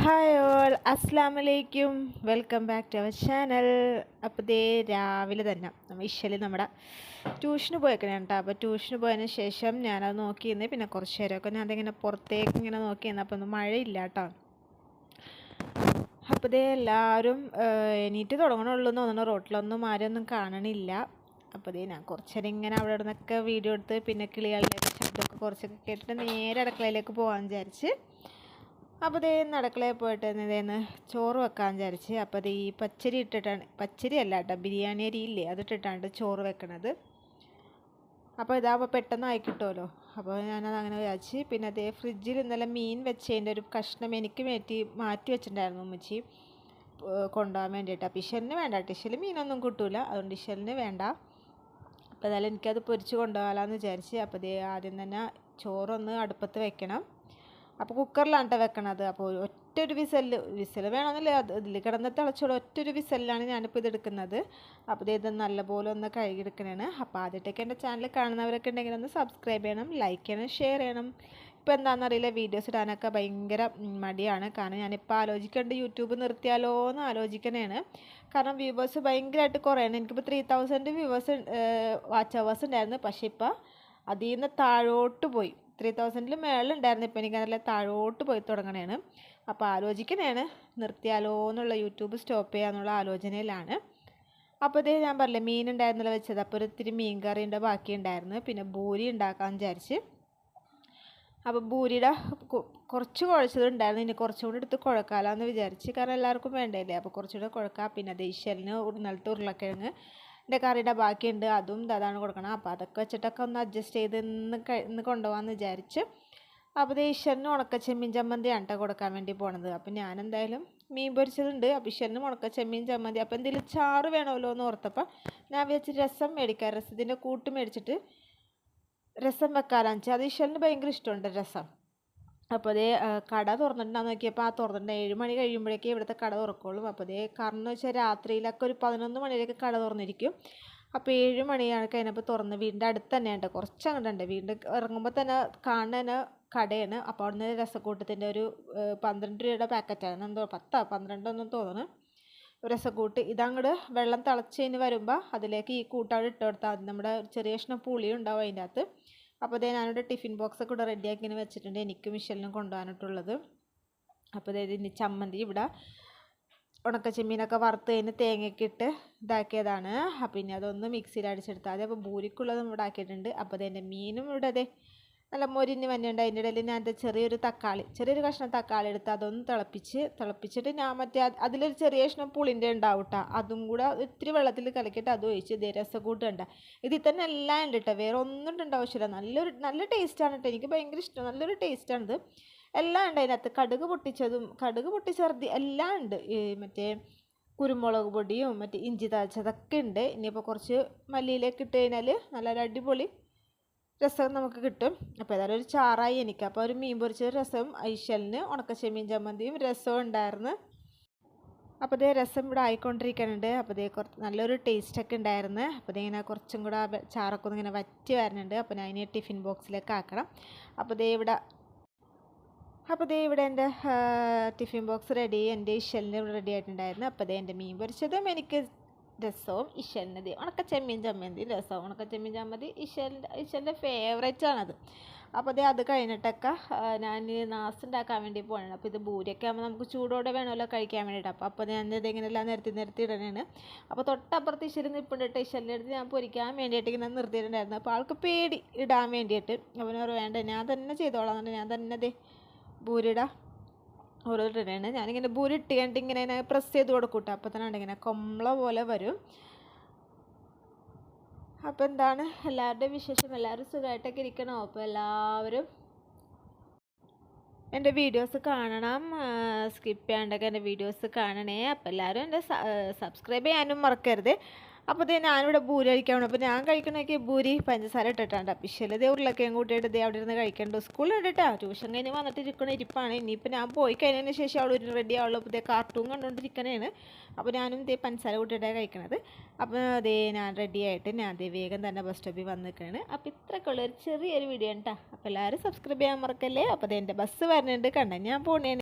Hi all അസ്സാം വലൈക്കും welcome back to our channel അപ്പോൾ ദേ രാവിലെ തന്നെ ഇഷൽ നമ്മുടെ ട്യൂഷന് പോയേക്കണേ കേട്ടോ. അപ്പോൾ ട്യൂഷന് പോയതിന് ശേഷം ഞാനത് നോക്കിയിരുന്നേ പിന്നെ കുറച്ച് നേരമൊക്കെ ഞാൻ അതിങ്ങനെ പുറത്തേക്ക് ഇങ്ങനെ നോക്കിയിരുന്നു അപ്പോൾ ഒന്നും മഴയില്ല കേട്ടോ. അപ്പോൾ ദേ എല്ലാവരും എണീറ്റ് തുടങ്ങണുള്ളൂ എന്ന് തോന്നുന്നു. റോട്ടിലൊന്നും ആരും ഒന്നും കാണണില്ല. അപ്പോൾ ദേ ഞാൻ കുറച്ച് നേരം ഇങ്ങനെ അവിടെ നിന്നൊക്കെ വീഡിയോ എടുത്ത് പിന്നെ കിളികളുടെ ശബ്ദമൊക്കെ കുറച്ചൊക്കെ കേട്ടിട്ട് നേരെ അടുക്കളയിലേക്ക് പോകാൻ വിചാരിച്ച് അപ്പോൾ ദേ അടുക്കളയിൽ പോയിട്ട് ഇതേന്ന് ചോറ് വെക്കാൻ വിചാരിച്ച് അപ്പോൾ ഈ പച്ചരി ഇട്ടിട്ടാണ് പച്ചരി അല്ല കേട്ടോ ബിരിയാണി അരി ഇല്ലേ അതിട്ടിട്ടാണ് ചോറ് വെക്കണത്. അപ്പോൾ ഇതാകുമ്പോൾ പെട്ടെന്ന് ആയി കിട്ടുമല്ലോ അപ്പോൾ ഞാനത് അങ്ങനെ വിചാരിച്ച് പിന്നെ അതേ ഫ്രിഡ്ജിൽ ഇന്നലെ മീൻ വെച്ചതിന്റെ ഒരു കഷ്ണം എനിക്ക് വേണ്ടി മാറ്റി വെച്ചിട്ടുണ്ടായിരുന്നു ഉമ്മച്ചി കൊണ്ടുപോകാൻ വേണ്ടിയിട്ട്. അപ്പോൾ ഇഷലിന് വേണ്ട ടിഷൽ മീനൊന്നും കിട്ടൂല. അതുകൊണ്ട് ഇഷലിന് വേണ്ട. അപ്പോൾ ഏതായാലും എനിക്കത് പൊരിച്ച് കൊണ്ടുപോകാമെന്ന് വിചാരിച്ച് അപ്പോൾ ദേ ആദ്യം തന്നെ ചോറൊന്ന് അടുപ്പത്ത് വെക്കണം. അപ്പോൾ കുക്കറിലാണ് കേട്ടോ വെക്കണത്. അപ്പോൾ ഒറ്റ ഒരു വിസൽ വിസൽ വേണമെന്നില്ല. അത് ഇതിൽ കിടന്ന് തിളച്ചോളൂ. ഒറ്റ ഒരു വിസലിലാണ് ഞാനിപ്പോൾ ഇത് എടുക്കുന്നത്. അപ്പോൾ ഇത് നല്ലപോലെ ഒന്ന് കഴുകിയെടുക്കണേണ്. അപ്പോൾ ആദ്യമായിട്ടൊക്കെ എന്റെ ചാനൽ കാണുന്നവരൊക്കെ ഉണ്ടെങ്കിൽ ഒന്ന് സബ്സ്ക്രൈബ് ചെയ്യണം ലൈക്ക് ചെയ്യണം ഷെയർ ചെയ്യണം. ഇപ്പോൾ എന്താണെന്നറിയില്ല വീഡിയോസ് ഇടാനൊക്കെ ഭയങ്കര മടിയാണ്. കാരണം ഞാനിപ്പോൾ ആലോചിക്കേണ്ട യൂട്യൂബ് നിർത്തിയാലോ എന്ന് ആലോചിക്കണേണ്. കാരണം വ്യൂവേഴ്സ് ഭയങ്കരമായിട്ട് കുറയാണ് എനിക്കിപ്പോൾ three thousand viewers watch hours ഉണ്ടായിരുന്നു. പക്ഷേ ഇപ്പോൾ അതിൽ നിന്ന് താഴോട്ട് പോയി. ത്രീ തൗസൻഡിൽ മേളിലുണ്ടായിരുന്നു. ഇപ്പോൾ എനിക്ക് നല്ല താഴോട്ട് പോയി തുടങ്ങണേണ്. അപ്പോൾ ആലോചിക്കണേണ് നിർത്തിയാലോ എന്നുള്ള യൂട്യൂബ് സ്റ്റോപ്പ് ചെയ്യാന്നുള്ള ആലോചനയിലാണ്. അപ്പോൾ ഇതേ ഞാൻ പറഞ്ഞില്ലേ മീൻ ഉണ്ടായിരുന്നല്ലോ വെച്ചത്. അപ്പോൾ ഒരു ഇത്തിരി മീൻ കറിയുടെ ബാക്കി ഉണ്ടായിരുന്നു പിന്നെ ബൂരി ഉണ്ടാക്കാമെന്ന് വിചാരിച്ച്. അപ്പോൾ ബൂരിയുടെ കുറച്ച് കുഴച്ചതുണ്ടായിരുന്നു ഇനി കുറച്ചും കൂടി എടുത്ത് കുഴക്കാമെന്ന് വിചാരിച്ച്. കാരണം എല്ലാവർക്കും വേണ്ടല്ലേ അപ്പോൾ കുറച്ചുകൂടെ കുഴക്കാം. പിന്നെ ദേശീയലിന് ഇന്നലത്തെ ഉരുളക്കിഴങ്ങ് എന്റെ കറിയുടെ ബാക്കിയുണ്ട്. അതും അതാണ് കൊടുക്കണം. അപ്പോൾ അതൊക്കെ വെച്ചിട്ടൊക്കെ ഒന്ന് അഡ്ജസ്റ്റ് ചെയ്ത് ഇന്ന് ഇന്ന് കൊണ്ടുപോകാമെന്ന് വിചാരിച്ച് അപ്പോൾ ഈശ്വരന് ഉണക്ക ചെമ്മീൻ ചമ്മന്തിയാണ് കേട്ടോ കൊടുക്കാൻ വേണ്ടി പോണത്. അപ്പോൾ ഞാൻ എന്തായാലും മീൻ പൊരിച്ചതുണ്ട്. അപ്പോൾ ഈശ്വരന് ഉണക്ക ചെമ്മീൻ ചമ്മന്തി. അപ്പോൾ എന്തെങ്കിലും ചാറ് വേണമല്ലോ എന്ന് ഓർത്തപ്പോൾ ഞാൻ വിചാരിച്ച് രസം മേടിക്കാം. രസത്തിന്റെ കൂട്ട് മേടിച്ചിട്ട് രസം വെക്കാനാന്ന് വെച്ചാൽ അത് ഈശ്വരന് ഭയങ്കര ഇഷ്ടമുണ്ട് രസം. അപ്പോൾ അതേ കട തുറന്നിട്ടുണ്ടാന്ന് നോക്കിയപ്പോൾ ആ തുറന്നിട്ടുണ്ട് ഏഴ് മണി കഴിയുമ്പോഴേക്കേ ഇവിടുത്തെ കട തുറക്കുള്ളൂ. അപ്പോൾ അതേ കാരണം എന്ന് വെച്ചാൽ രാത്രിയിലൊക്കെ ഒരു പതിനൊന്ന് മണിയിലേക്ക് കട തുറന്നിരിക്കും. അപ്പോൾ ഏഴ് മണിയാണ് കഴിഞ്ഞപ്പോൾ തുറന്ന് വീടിന്റെ അടുത്ത് തന്നെ ഉണ്ട്. കുറച്ച് അങ്ങോട്ടുണ്ട്. വീടിന്റെ ഇറങ്ങുമ്പോൾ തന്നെ കാണുന്ന കടയാണ്. അപ്പോൾ അവിടുന്ന് രസക്കൂട്ടത്തിന്റെ ഒരു പന്ത്രണ്ട് രൂപയുടെ പാക്കറ്റാണ് എന്തോ പത്താ പന്ത്രണ്ടൊന്നും തോന്നുന്നു രസക്കൂട്ട്. ഇതങ്ങോട്ട് വെള്ളം തിളച്ചതിന് വരുമ്പോൾ അതിലേക്ക് ഈ കൂട്ടവിടെ ഇട്ട് കൊടുത്താൽ നമ്മുടെ ചെറിയ കഷ്ണം പുളിയും ഉണ്ടാവും അതിന്റെ അകത്ത്. അപ്പോൾ അതേ ഞാനിവിടെ ടിഫിൻ ബോക്സ് ഒക്കെ ഇവിടെ റെഡിയാക്കി ഇങ്ങനെ വെച്ചിട്ടുണ്ട്. എനിക്കും മിഷലിനും കൊണ്ടുപോകാനായിട്ടുള്ളത്. അപ്പോൾ അതായത് ഇനി ചമ്മന്തി ഇവിടെ ഉണക്ക ചെമ്മീനൊക്കെ വറുത്ത് കഴിഞ്ഞ് തേങ്ങയൊക്കെ ഇട്ട് ഇതാക്കിയതാണ്. പിന്നെ അതൊന്ന് മിക്സിയിൽ അടിച്ചെടുത്താൽ അതേ അപ്പോൾ ബൂരിക്കുള്ളതും ഇവിടെ ആക്കിയിട്ടുണ്ട്. അപ്പോൾ അതെന്റെ മീനും ഇവിടെ അതെ നല്ല മൊരിഞ്ഞ് വന്നിട്ടുണ്ട് അതിന്റെ ഇടയിൽ ഞാൻ എന്റെ ചെറിയൊരു തക്കാളി ചെറിയൊരു കഷ്ണം തക്കാളി എടുത്ത് അതൊന്ന് തിളപ്പിച്ച് തിളപ്പിച്ചിട്ട് ഞാൻ മറ്റേ അതിലൊരു ചെറിയ കഷ്ണം പുളിന്റെ ഉണ്ടാവും കേട്ടോ അതും കൂടെ ഇത്തിരി വെള്ളത്തിൽ കലക്കിയിട്ട് അത് ഒഴിച്ച് ഇതേ രസക്കൂട്ടുണ്ട് ഇതിൽ തന്നെ എല്ലാം ഉണ്ട് കേട്ടോ വേറെ ഒന്നും ഉണ്ടാവശ്യമില്ല ആവശ്യമില്ല. നല്ലൊരു നല്ല ടേസ്റ്റാണ് കേട്ടോ എനിക്ക് ഭയങ്കര ഇഷ്ടം. നല്ലൊരു ടേസ്റ്റാണിത്. എല്ലാം ഉണ്ട് അതിനകത്ത്. കടുക് പൊട്ടിച്ചതും കടുക് പൊട്ടി പൊട്ടിച്ചെറുതി എല്ലാം ഉണ്ട്. മറ്റേ കുരുമുളക് പൊടിയും മറ്റേ ഇഞ്ചി തഴച്ചതൊക്കെ ഉണ്ട്. ഇനിയിപ്പോൾ കുറച്ച് മല്ലിയിലേക്ക് ഇട്ട് കഴിഞ്ഞാൽ നല്ലൊരു അടിപൊളി രസം നമുക്ക് കിട്ടും. അപ്പോൾ ഏതായാലും ഒരു ചാറായി എനിക്ക്. അപ്പോൾ ഒരു മീൻ പൊരിച്ച രസം ഐശലിന് ഉണക്കച്ചെമ്മീൻ ചമ്മന്തിയും രസവും ഉണ്ടായിരുന്നു. അപ്പോൾ ഇതേ രസം ഇവിടെ ആയിക്കൊണ്ടിരിക്കുന്നുണ്ട്. അപ്പോൾ ഇതേ കുറച്ച് നല്ലൊരു ടേസ്റ്റൊക്കെ ഉണ്ടായിരുന്നു. അപ്പോൾ ഇതേ ഇങ്ങനെ കുറച്ചും കൂടെ ചാറൊക്കെ ഒന്ന് ഇങ്ങനെ വറ്റി വരുന്നുണ്ട് അപ്പോൾ ഞാൻ ഇനി ടിഫിൻ ബോക്സിലേക്ക് ആക്കണം. അപ്പോൾ ഇതേ ഇവിടെ അപ്പോൾ ദേ ഇവിടെ എന്റെ ടിഫിൻ ബോക്സ് റെഡി എന്റെ ഇഷലിന് ഇവിടെ റെഡി ആയിട്ടുണ്ടായിരുന്നു. അപ്പോൾ ദേ എന്റെ മീൻ പൊരിച്ചതും എനിക്ക് രസവും ഇഷലിന് ദേ ഉണക്ക ചെമ്മീൻ ചമ്മന്തി രസവും ഉണക്ക ചെമ്മീൻ ചമ്മന്തി ഇഷലിന്റെ ഇഷലിന്റെ ഫേവറേറ്റ് ആണത്. അപ്പോൾ ദേ അത് കഴിഞ്ഞിട്ടൊക്കെ ഞാൻ നാസ് ഉണ്ടാക്കാൻ വേണ്ടി പോകണം അപ്പോൾ ഇത് ബൂരിയൊക്കെ ആകുമ്പോൾ നമുക്ക് ചൂടോടെ വേണമല്ലോ കഴിക്കാൻ വേണ്ടിയിട്ട്. അപ്പോൾ അപ്പോൾ ഞാൻ ഇത് ഇങ്ങനെയെല്ലാം നിരത്തി നിരത്തി ഇടണേണ് അപ്പോൾ തൊട്ടപ്പുറത്ത് ഇശൽ നിൽപ്പുണ്ടിട്ട് ഇശലിന്റെ അടുത്ത് ഞാൻ പൊരിക്കാൻ വേണ്ടിയിട്ട് ഇങ്ങനെ നിർത്തിയിട്ടുണ്ടായിരുന്നു. അപ്പോൾ ആൾക്ക് പേടി ഇടാൻ വേണ്ടിയിട്ട്. അവനോട് വേണ്ട ഞാൻ തന്നെ ചെയ്തോളാം എന്നിട്ട് ഞാൻ തന്നെ ദേ ബൂരിയുടെ ഓരോ ട്രെയിനാണ് ഞാനിങ്ങനെ ബുരിട്ട് കണ്ട് ഇങ്ങനെ പ്രസ് ചെയ്ത് കൊടുക്കൂട്ടോ അപ്പോൾ തന്നെ ഇങ്ങനെ കൊമ്പള പോലെ വരും. അപ്പോൾ എന്താണ്? എല്ലാവരുടെയും വിശേഷം. എല്ലാവരും സുഖമായിട്ടൊക്കെ ഇരിക്കണം? അപ്പോൾ എല്ലാവരും എന്റെ വീഡിയോസ് കാണണം. സ്കിപ്പ് ചെയ്യാണ്ടൊക്കെ എന്റെ വീഡിയോസ് കാണണേ. അപ്പോൾ എല്ലാവരും എന്റെ സബ്സ്ക്രൈബ് ചെയ്യാനും മറക്കരുത്. അപ്പോൾ ഇതേ ഞാനിവിടെ ബൂരി കഴിക്കാൻ വേണം അപ്പോൾ ഞാൻ കഴിക്കണമൊക്കെ ബൂരി പഞ്ചസാര ഇട്ടിട്ടുണ്ട് അപ്പോൾ ഇശലതേ ഉരുളക്കിഴങ്ങ് കൂട്ടിയിട്ട് ദേ അവിടെ ഇരുന്ന് കഴിക്കണ്ടു. സ്കൂളിൽ ട്യൂഷൻ കഴിഞ്ഞ് വന്നിട്ട് ഇരിക്കണ ഇരിപ്പാണ്. ഇനിയിപ്പോൾ ഞാൻ പോയി കഴിഞ്ഞതിന് ശേഷം അവിടെ ഒരു റെഡി ആവുള്ളൂ. അപ്പോൾ ഇതേ കാർട്ടൂൺ കണ്ടുകൊണ്ടിരിക്കണേണ് അപ്പോൾ ഞാനും ഇതേ പഞ്ചസാര കൂട്ടിയിട്ടാണ് കഴിക്കണത്. അപ്പോൾ അതേ ഞാൻ റെഡി ആയിട്ട് ഞാൻ അതേ വേഗം തന്നെ ബസ് സ്റ്റോപ്പിൽ വന്ന് നിൽക്കുകയാണ് അപ്പോൾ ഇത്രയൊക്കെയുള്ള ഒരു ചെറിയൊരു വീഡിയോ ഉണ്ടാ അപ്പോൾ എല്ലാവരും സബ്സ്ക്രൈബ് ചെയ്യാൻ മറക്കല്ലേ? അപ്പോൾ അതേ എന്റെ ബസ് വരുന്നുണ്ട്. കണ്ട? ഞാൻ പോണേ